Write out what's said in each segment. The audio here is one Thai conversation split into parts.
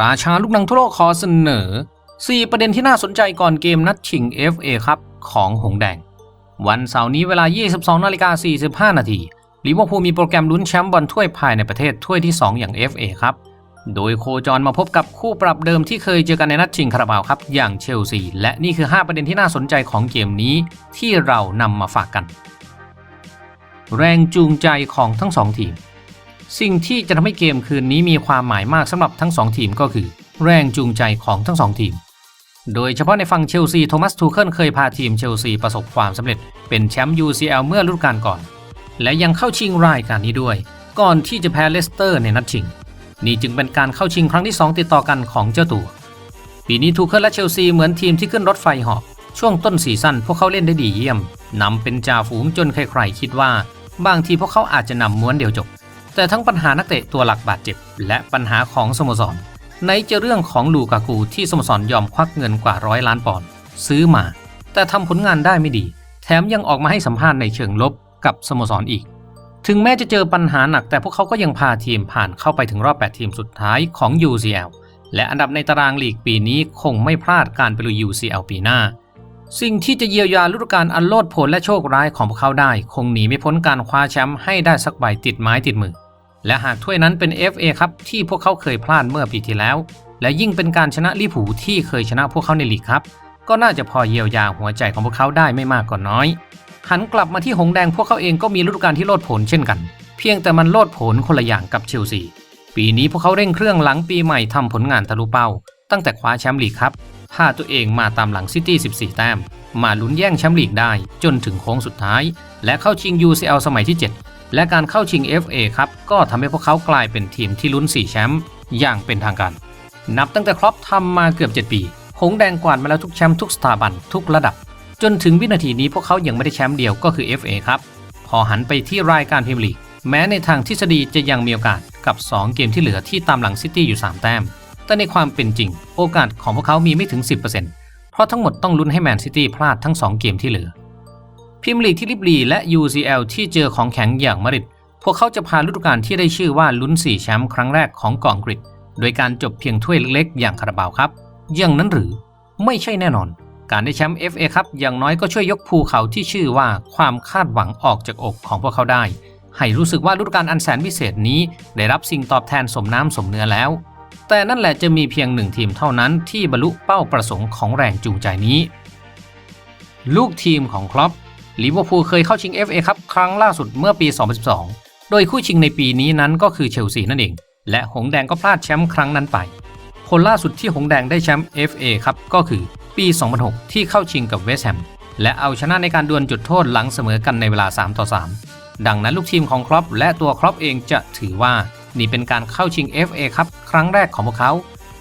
ราชาลูกหนังทั่วโลกขอเสนอ 4 ประเด็นที่น่าสนใจก่อนเกมนัดชิง FA ครับของหงแดง วันเสาร์นี้เวลา 22นาฬิกา45 นาทีลิเวอร์พูลมีโปรแกรมลุ้นแชมป์บอลถ้วยภายในประเทศถ้วยที่ 2 อย่าง FA ครับ โดยโคจรมาพบกับคู่ปรับเดิมที่เคยเจอกันในนัดชิงคาราบาวครับ อย่างเชลซี และนี่คือ 5 ประเด็นที่น่าสนใจของเกมนี้ที่เรานำมาฝากกัน แรงจูงใจของทั้งสองทีม สิ่งที่จะทำให้เกมคืนนี้มีความหมายมากสำหรับทั้งสองทีมก็คือ แรงจูงใจของทั้งสองทีม โดยเฉพาะในฝั่งเชลซีโทมัสทูเคิลเคยพาทีมเชลซีประสบความสำเร็จ เป็นแชมป์ UCL เมื่อฤดูกาลก่อน และยังเข้าชิงรายการนี้ด้วย ก่อนที่จะแพ้เลสเตอร์ในนัดชิง นี่จึงเป็นการเข้าชิงครั้งที่ 2 ติดต่อกันของเจ้าตัว ปีนี้ทูเคิลและเชลซีเหมือนทีมที่ขึ้นรถไฟหอบช่วงต้นซีซั่นพวกเขาเล่นได้ดีเยี่ยมนำเป็นจ่าฝูงจนใครๆคิดว่า บางทีพวกเขาอาจจะนำม้วนเดียวจบ แต่ทั้งปัญหานักเตะตัวหลักบาดเจ็บ และปัญหาของสโมสรไหนจะเรื่องของลูกากูที่สโมสรยอมควักเงินกว่าร้อยล้านปอนด์ซื้อมา แต่ทำผลงานได้ไม่ดี แถมยังออกมาให้สัมภาษณ์ในเชิงลบกับสโมสรอีก ถึงแม้จะเจอปัญหาหนักแต่พวกเขาก็ยังพาทีมผ่านเข้าไปถึงรอบ 8 ทีมสุดท้ายของ UCL และอันดับในตารางลีกปีนี้คงไม่พลาดการไปลุย UCL ปีหน้า สิ่งที่จะเยียวยาฤดูกาลอันโลดโผนและโชคร้ายของพวกเขาได้ คงหนีไม่พ้นการคว้าแชมป์ให้ได้สักใบติดไม้ติดมือ และหากถ้วยนั้นเป็น FA ครับที่พวกเขาเคยพลาดเมื่อปีที่แล้ว และยิ่งเป็นการชนะลิผูที่เคยชนะพวกเขาในลีกครับก็น่าจะพอเยียวยาหัวใจของพวกเขาได้ไม่มากก็น้อย หันกลับมาที่หงแดงพวกเขาเองก็มีฤดูกาลที่โลดโผนเช่นกัน เพียงแต่มันโลดโผนคนละอย่างกับเชลซี ปีนี้พวกเขาเร่งเครื่องหลังปีใหม่ทำผลงานทะลุเป้า ตั้งแต่คว้าแชมป์ลีกครับพาตัวเองมาตามหลังซิตี้ 14 แต้ม มาลุ้นแย่งแชมป์ลีกได้จนถึงโค้งสุดท้าย และเข้าชิง UCL สมัยที่ 7 และการเข้าชิง FA ครับก็ทำให้พวกเขากลายเป็นทีมที่ลุ้น 4 แชมป์อย่างเป็นทางการ นับตั้งแต่ครอปทำมาเกือบ 7 ปี หงแดงกวาดมาแล้วทุกแชมป์ทุกสถาบันทุกระดับ จนถึงวินาทีนี้พวกเขายังไม่ได้แชมป์เดียวก็คือ FA ครับ พอหันไปที่รายการพรีเมียร์ลีกแม้ในทางทฤษฎีจะยังมีโอกาสกับ 2 เกมที่เหลือที่ตามหลังซิตี้อยู่ 3 แต้ม แต่ในความเป็นจริง โอกาสของพวกเขามีไม่ถึง 10%เพราะทั้งหมดต้องลุ้นให้แมนซิตี้พลาดทั้ง 2 เกมที่เหลือ พรีเมียร์ลีที่ลิบลีและ UCL ที่เจอของแข็งอย่างมาริดพวกเขาจะพาฤดูกาลที่ได้ชื่อว่าลุ้น4แชมป์ครั้งแรกของกองกรีกโดยการจบเพียงถ้วยเล็กๆ อย่างคาราบาวครับอย่างนั้นหรือไม่ใช่แน่นอน การได้แชมป์ FA ครับอย่างน้อยก็ช่วยยกภูเขาที่ชื่อว่าความคาดหวังออกจากอกของพวกเขาได้ ให้รู้สึกว่าฤดูกาลอันแสนพิเศษนี้ ได้รับสิ่งตอบแทนสมน้ำสมเนื้อแล้ว แต่นั่นแหละจะมีเพียงหนึ่งทีมเท่านั้นที่บรรลุเป้าประสงค์ของแรงจูงใจนี้ ลูกทีมของครอป ลิเวอร์พูลเคยเข้าชิง FA ครับครั้งล่าสุดเมื่อปี 2012 โดยคู่ชิงในปีนี้นั้นก็คือเชลซีนั่นเอง และหงแดงก็พลาดแชมป์ครั้งนั้นไป คนล่าสุดที่หงแดงได้แชมป์ FA ครับก็คือปี 2006 ที่เข้าชิงกับเวสต์แฮมและเอาชนะในการดวลจุดโทษหลังเสมอกันในเวลา 3 ต่อ 3 ดังนั้นลูกทีมของครอปและตัวครอปเองจะถือว่า นี่เป็นการเข้าชิง FA ครับครั้งแรกของพวกเขา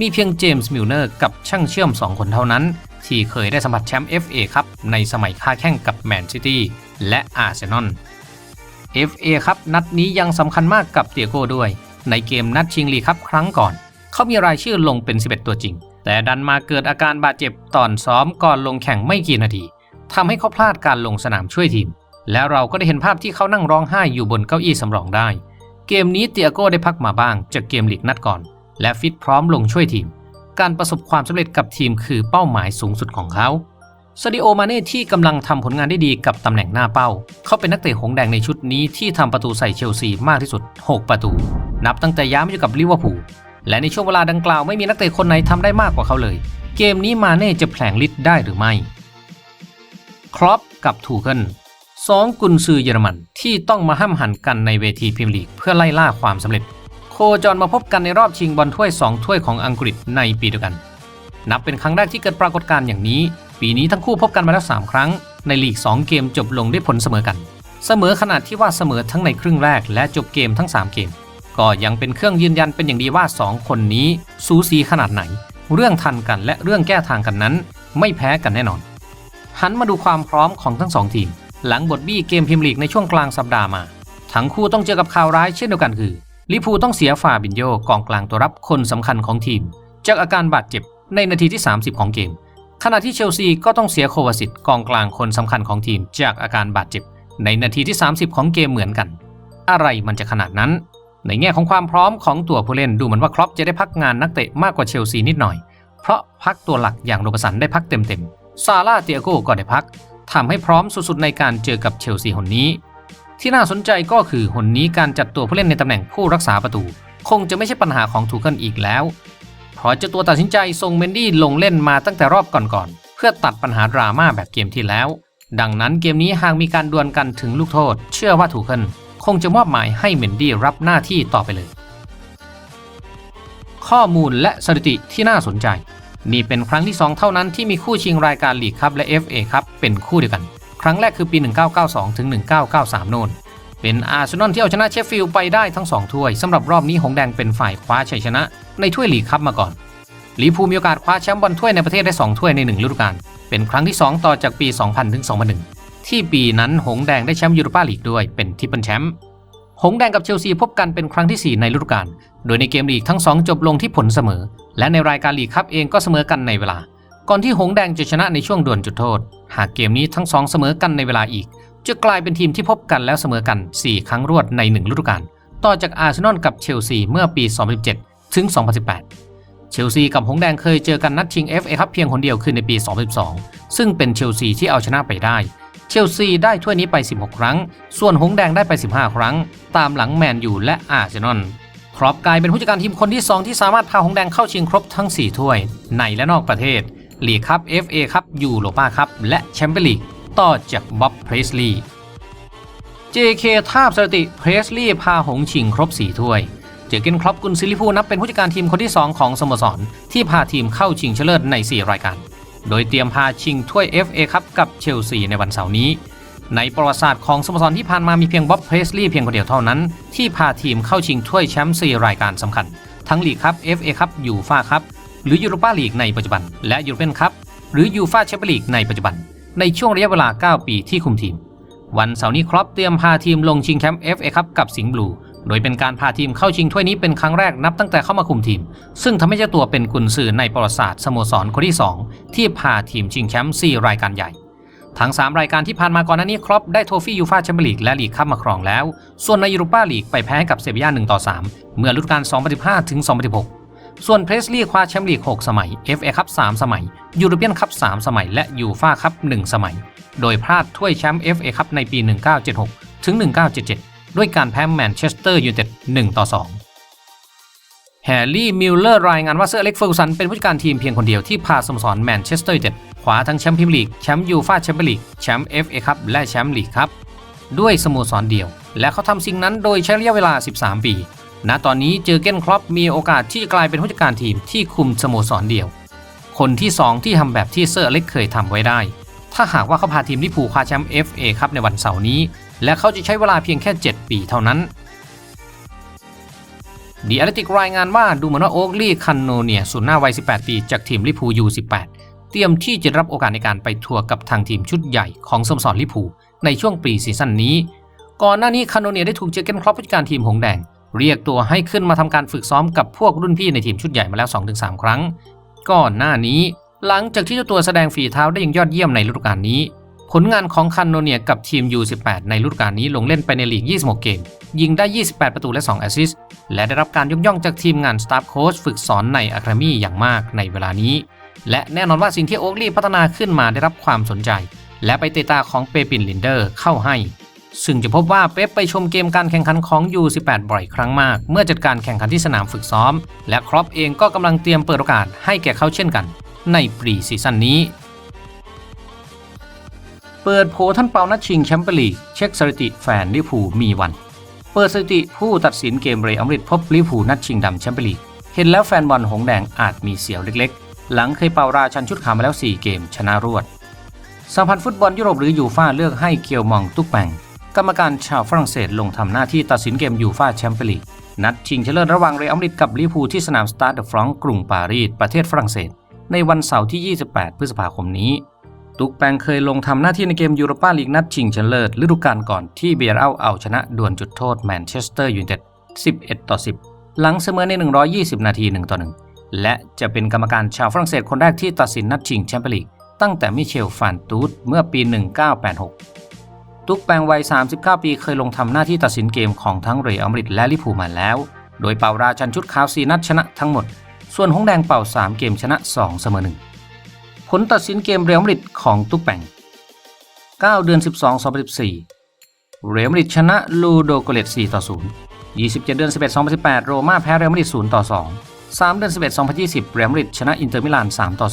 มีเพียงเจมส์มิลเนอร์กับช่างเชื่อม 2 คนเท่านั้น ที่เคยได้สัมผัสแชมป์ FA ครับในสมัยค้าแข่งกับแมนซิตี้และอาร์เซนอล FA ครับนัดนี้ยังสำคัญมากกับเตียโก้ด้วย ในเกมนัดชิงลีครับครั้งก่อน เขามีรายชื่อลงเป็น 11 ตัวจริง แต่ดันมาเกิดอาการบาดเจ็บตอนซ้อมก่อนลงแข่งไม่กี่นาทีทำให้เขาพลาดการลงสนามช่วยทีม แล้วเราก็ได้เห็นภาพที่เขานั่งร้องไห้อยู่บนเก้าอี้สำรองได้ เกมนี้เตียโก้ได้พักมาบ้างจากเกมลีกนัดก่อน และฟิตพร้อมลงช่วยทีม การประสบความสำเร็จกับทีมคือเป้าหมายสูงสุดของเขาซาดิโอมาเน่ที่กำลังทำผลงานได้ดีกับตำแหน่งหน้าเป้า เขาเป็นนักเตะหงแดงในชุดนี้ที่ทำประตูใส่เชลซีมากที่สุด 6 ประตู นับตั้งแต่ย้ายมาอยู่กับลิเวอร์พูล และในช่วงเวลาดังกล่าวไม่มีนักเตะคนไหนทำได้มากกว่าเขาเลย เกมนี้มาเน่จะแผลงฤทธิ์ได้หรือไม่ ครอปกับทูเคิลสองกุนซือเยอรมันที่ต้องมาห้ามหันกันในเวทีพรีเมียร์ลีกเพื่อไล่ล่าความสำเร็จ โคจรมาพบกันในรอบชิงบอลถ้วย 2 ถ้วยของอังกฤษในปีเดียวกัน นับเป็นครั้งแรกที่เกิดปรากฏการณ์อย่างนี้ ปีนี้ทั้งคู่พบกันมาแล้ว 3 ครั้ง ในลีก 2 เกมจบลงด้วยผลเสมอกัน เสมอขนาดที่ว่าเสมอทั้งในครึ่งแรกและจบเกมทั้ง 3 เกม ก็ยังเป็นเครื่องยืนยันเป็นอย่างดีว่า 2 คนนี้สูสีขนาดไหน เรื่องทันกันและเรื่องแก้ทางกันนั้น ไม่แพ้กันแน่นอน หันมาดูความพร้อมของทั้งสองทีม หลังบทบี้เกมพรีเมียร์ลีกในช่วงกลางสัปดาห์มา ทั้งคู่ต้องเจอกับข่าวร้ายเช่นเดียวกันคือ ลิพูต้องเสียฟาบินโยกองกลางตัวรับคนสำคัญของทีม จากอาการบาดเจ็บในนาทีที่ 30 ของเกม ขณะที่เชลซีก็ต้องเสียโควาสิตกองกลางคนสำคัญของทีม จากอาการบาดเจ็บ ในนาทีที่ 30 ของเกมเหมือนกัน อะไรมันจะขนาดนั้น ในแง่ของความพร้อมของตัวผู้เล่นดูเหมือนว่าครอปจะได้พักงานนักเตะมากกว่าเชลซีนิดหน่อย เพราะพักตัวหลักอย่างโรบสันได้พักเต็มๆซาร่าเตียโกก็ได้พักทำให้พร้อมสุดๆในการเจอกับเชลซีหนนี้ ที่น่าสนใจก็คือหนนี้การจัดตัวผู้เล่นในตำแหน่งผู้รักษาประตู คงจะไม่ใช่ปัญหาของทูเคิลอีกแล้ว เพราะเจ้าตัวตัดสินใจส่งเมนดี้ลงเล่นมาตั้งแต่รอบก่อนๆ เพื่อตัดปัญหาดราม่าแบบเกมที่แล้ว ดังนั้นเกมนี้หากมีการดวลกันถึงลูกโทษ เชื่อว่าทูเคิลคงจะมอบหมายให้เมนดี้รับหน้าที่ต่อไปเลย ข้อมูลและสถิติที่น่าสนใจ นี่เป็นครั้งที่ 2 เท่านั้นที่มีคู่ชิงรายการลีกคัพและ FA คัพเป็นคู่เดียวกัน รั้งแรกคือปี 1992 ถึง 1993 โน่น เป็นอาร์เซนอลที่เอาชนะเชฟฟิลด์ไปได้ทั้ง 2 ถ้วยสำหรับรอบนี้หงแดงเป็นฝ่ายคว้าชัยชนะ ในถ้วยลีกคัพมาก่อนลีพูมีโอกาสคว้าแชมป์บอลถ้วยในประเทศได้ 2 ถ้วยใน 1 ฤดูกาล เป็นครั้งที่ 2 ต่อจากปี 2000 ถึง 2001 ที่ปีนั้นหงแดงได้แชมป์ยูโรปาลีกด้วยเป็นทิปเปิลแชมป์หงแดงกับเชลซีพบกันเป็นครั้งที่ 4 ในฤดูกาล โดยในเกมลีกทั้ง 2 จบลงที่ผลเสมอ และในรายการลีกคัพเองก็เสมอกันในเวลา ก่อนที่หงแดงจะชนะในช่วงดวลจุดโทษ หากเกมนี้ทั้งสองเสมอกันในเวลาอีก จะกลายเป็นทีมที่พบกันแล้วเสมอกัน 4 ครั้งรวดใน 1 ฤดูกาล ต่อจากอาร์เซนอลกับเชลซีเมื่อปี 2017 ถึง 2018 เชลซีกับหงแดงเคยเจอกันนัดชิง FA คัพเพียงคนเดียวคือในปี 2012 ซึ่งเป็นเชลซีที่เอาชนะไปได้ เชลซีได้ถ้วยนี้ไป 16 ครั้ง ส่วนหงแดงได้ไป 15 ครั้ง ตามหลังแมนยูและอาร์เซนอลครอปกลายเป็นผู้จัดการทีมคนที่ 2 ที่สามารถพาหงแดงเข้าชิงครบทั้ง 4 ถ้วย ในและนอกประเทศ ลีกคัพ FA คัพยูโรปาคัพและแชมเปี้ยนลีกต่อจากบ๊อบเพรสลีย์ JK ทาบสถิติเพรสลีย์พาหงชิงครบ 4 ถ้วย เจอเกนครอปกุนซิลิฟูนับเป็นผู้จัดการทีมคนที่ 2 ของสโมสร ที่พาทีมเข้าชิงชนะเลิศใน 4 รายการ โดยเตรียมพาชิงถ้วย FA คัพกับเชลซีในวันเสาร์นี้ ในประวัติศาสตร์ของสโมสรที่ผ่านมามีเพียงบ๊อบเพรสลีย์เพียงคนเดียวเท่านั้น ที่พาทีมเข้าชิงถ้วยแชมป์4รายการสำคัญ ทั้งลีกคัพ FA คัพยูฟ่าคัพ หรือยูโรปาลีกในปัจจุบัน และยูโรเปียนคัพหรือยูฟาแชมเปี้ยนลีกในปัจจุบัน ในช่วงระยะเวลา 9 ปีที่คุมทีม วันเสาร์นี้ครอปเตรียมพาทีมลงชิงแชมป์ FA คัพกับสิงห์บลูโดยเป็นการพาทีมเข้าชิงถ้วยนี้เป็นครั้งแรกนับตั้งแต่เข้ามาคุมทีม ซึ่งทำให้เจ้าตัวเป็นกุนซือในประวัติศาสตร์สโมสรคนที่ 2 ที่พาทีมชิงแชมป์4รายการใหญ่ ทั้ง 3 รายการที่ผ่านมาก่อนหน้านี้ครอปได้โทฟี่ยูฟาแชมเปี้ยนลีกและลีกคัพมาครองแล้ว ส่วนในยูโรปาลีกไปแพ้กับเซบีย่า1ต่อ3เมื่อฤดูกาล2015ถึง2016 ส่วนเพรสลีย์คว้าแชมป์ลีก 6 สมัย FA คัพ3สมัย ยูโรเปียนคัพ3สมัย และยูฟ่าคัพ1สมัย โดยพลาดถ้วยแชมป์ FA คัพในปี 1976 ถึง 1977 ด้วยการแพ้แมนเชสเตอร์ยูไนเต็ด1ต่อ 2แฮร์รี่ มิลเลอร์ รายงานว่าเซอร์เล็กเฟอร์กูสันเป็นผู้จัดการทีมเพียงคนเดียวที่พาสโมสรแมนเชสเตอร์ยูไนเต็ดคว้าทั้งแชมป์พรีเมียร์ลีก แชมป์ยูฟ่าแชมเปี้ยนลีก แชมป์ FA คัพและแชมป์ลีกครับ ด้วยสโมสรเดียว และเขาทำสิ่งนั้นโดยใช้ระยะเวลา 13 ปี ณตอนนี้เจอเกนครอปมีโอกาสที่จะกลายเป็นผู้จัดการทีมที่คุมสโมสรเดียว คนที่ 2 ที่ทำแบบที่เซอร์เล็กเคยทำไว้ได้ ถ้าหากว่าเขาพาทีมลิเวอร์พูคว้าแชมป์ FA ครับในวันเสาร์นี้ และเขาจะใช้เวลาเพียงแค่ 7 ปีเท่านั้นดีอาร์ติกรายงานว่าดูเหมือนว่าโอ๊กลี่คันโนเนียศูนย์หน้าวัย 18 ปี จากทีมลิพูยู 18 เตรียมที่จะรับโอกาสในการไปทัวร์กับทางทีมชุดใหญ่ของสโมสรลิพูในช่วงปีซีซั่นนี้ ก่อนหน้านี้คันโนเนียได้ถูกเจอเกนครอปผู้จัดการทีมหงแดง เรียกตัวให้ขึ้นมาทำการฝึกซ้อมกับพวกรุ่นพี่ในทีมชุดใหญ่มาแล้ว 2-3 ครั้ง ก่อนหน้านี้หลังจากที่เจ้าตัวแสดงฝีเท้าได้อย่างยอดเยี่ยมในฤดูกาลนี้ ผลงานของคันโนเนียกับทีม U18 ในฤดูกาลนี้ลงเล่นไปในลีก 26 เกม ยิงได้ 28 ประตูและ 2 แอสซิสต์และได้รับการยกย่องจากทีมงานสตาฟโค้ชฝึกสอนในอะคาเดมี่อย่างมากในเวลานี้ และแน่นอนว่าสิ่งที่โอ๊กลี่พัฒนาขึ้นมาได้รับความสนใจ และไปเตะตาของเปปินลินเดอร์เข้าให้ ซึ่งจะพบว่าเป๊ปไปชมเกมการแข่งขันของ U18 บ่อยครั้งมาก เมื่อจัดการแข่งขันที่สนามฝึกซ้อม และครอปเองก็กำลังเตรียมเปิดโอกาสให้แก่เขาเช่นกัน ในปรีซีซั่นนี้ เปิดโผท่านเปานัดชิงแชมเปี้ยนลีกเช็คสถิติแฟนลิพูมีวัน เปิดสถิติผู้ตัดสินเกมเรอัมริดพบลิพูนัดชิงดำแชมเปี้ยนลีกเห็นแล้วแฟนบอลหงแดงอาจมีเสียวเล็กๆ หลังเคยเป่าราชันชุดขาวมาแล้ว 4 เกมชนะรวดสหพันธ์ฟุตบอลยุโรปหรือยูฟ่าเลือกให้เกียวมองตุกแปง กรรมการชาวฝรั่งเศสลงทำหน้าที่ตัดสินเกมยูฟ่าแชมเปี้ยนลีกนัดชิงชนะเลิศระหว่างเรอัลมาดริดกับลิเวอร์พูลที่สนามสตาร์เดอะฟรองก์กรุงปารีสประเทศฝรั่งเศส ในวันเสาร์ที่ 28 พฤษภาคมนี้ ตุกแปงเคยลงทำหน้าที่ในเกมยูโรปาลีกนัดชิงชนะเลิศฤดูกาลก่อนที่เบียร์เอาเอาชนะดวลจุดโทษแมนเชสเตอร์ยูไนเต็ด 11 ต่อ 10 หลังเสมอใน 120 นาที 1 ต่อ 1 และจะเป็นกรรมการชาวฝรั่งเศสคนแรกที่ตัดสินนัดชิงแชมเปี้ยนลีกตั้งแต่มิเชลฟานตูดเมื่อปี 1986 ตุกแปงวัย 39 ปีเคยลงทำหน้าที่ตัดสินเกมของทั้งเรอัลมาดริดและลิพูมาแล้ว โดยเป่าราชันชุดขาว4นัดชนะทั้งหมด ส่วนหงแดงเป่า 3 เกมชนะ 2 เสมอ1ผลตัดสินเกมเรอัลมาดริดของตุกแปง9 เดือน 12 2014 เรอัลมาดริดชนะลูโดโกเลต4ต่อ 0 27 เดือน 11 2018 โรม่าแพ้เรอัลมาดริด0ต่อ 2 3 เดือน 11 2020 เรอัลมาดริดชนะอินเตอร์มิลาน 3 ต่อ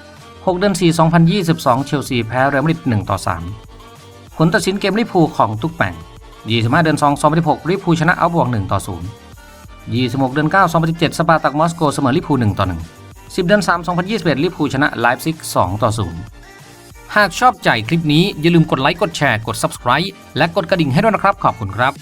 2 6 เดือน 4 2022 เชลซี แพ้เรอัลมาดริด 1 ต่อ 3 ผลตัดสินเกมลิพูของทุกแป่ง25 เดือน 2 2016ลิเวอร์พูชนะเอาบวก1ต่อ0 26 เดือน 9 2017 สปาร์ตักมอสโกเสมอลิพู1ต่อ1 10 เดือน 3 2021ลิเวอร์พูชนะไลฟ์ซิก2ต่อ0 หากชอบใจคลิปนี้อย่าลืมกดไลค์ กดแชร์ กด Subscribe และกดกระดิ่งให้ด้วยนะครับ ขอบคุณครับ